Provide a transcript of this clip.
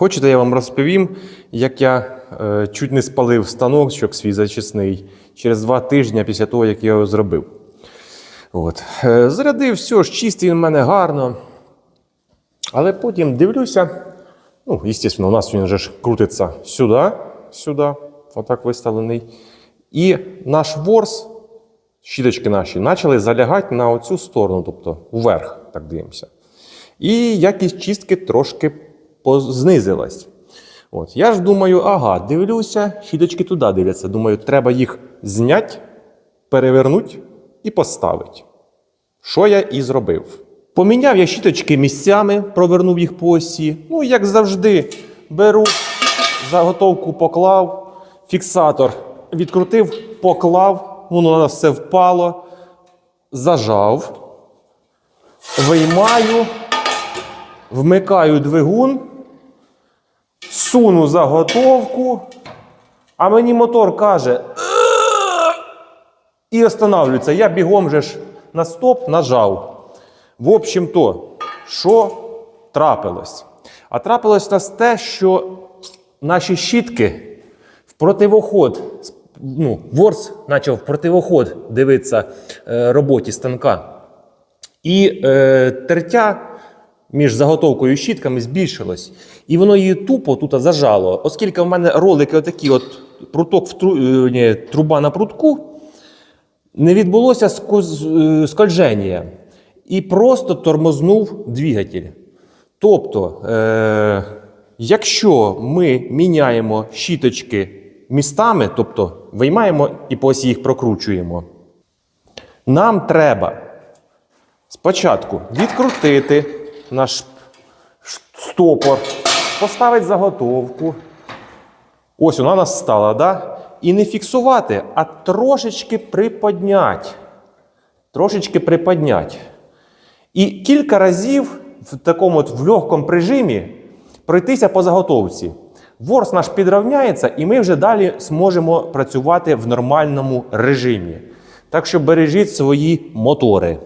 Хочете, я вам розповім, як я е, чуть не спалив станок свій зачисний через два тижні після того, як я його зробив. От. Е, зарядив все ж чистий він в мене гарно. Але потім дивлюся. Ну, звісно, у нас він же ж крутиться сюди, сюди, отак виставлений. І наш ворс, щіточки наші, почали залягати на оцю сторону, тобто вверх, так дивимося. І якість чистки трошки знизилась. От. Я ж думаю, ага, дивлюся, щіточки туди дивляться. Думаю, треба їх зняти, перевернути і поставити. Що я і зробив. Поміняв я щіточки місцями, провернув їх по осі. Ну, як завжди, беру, заготовку поклав, фіксатор відкрутив, поклав, воно на все впало, зажав, виймаю, вмикаю двигун, суну заготовку, а мені мотор каже, «Е!» і останавливається. Я бігом же ж на стоп нажав. В общем то, що трапилось? А трапилось нас те, що наші щітки в противоход, ну, ворс почав в противоход дивитися е, роботі станка. І е, тертя між заготовкою і щітками збільшилось. І воно її тупо тут зажало. Оскільки в мене ролики отакі, от пруток в тру, е, ні, труба на прутку, не відбулося е, скольження і просто тормознув двигатель. Тобто, е, якщо ми міняємо щіточки містами, тобто виймаємо і по осі їх прокручуємо, нам треба спочатку відкрутити наш стопор, поставити заготовку. Ось вона нас стала, да? І не фіксувати, а трошечки приподняти. Трошечки приподняти. І кілька разів в такому от в легкому прижимі пройтися по заготовці. Ворс наш підравняється, і ми вже далі зможемо працювати в нормальному режимі. Так що бережіть свої мотори.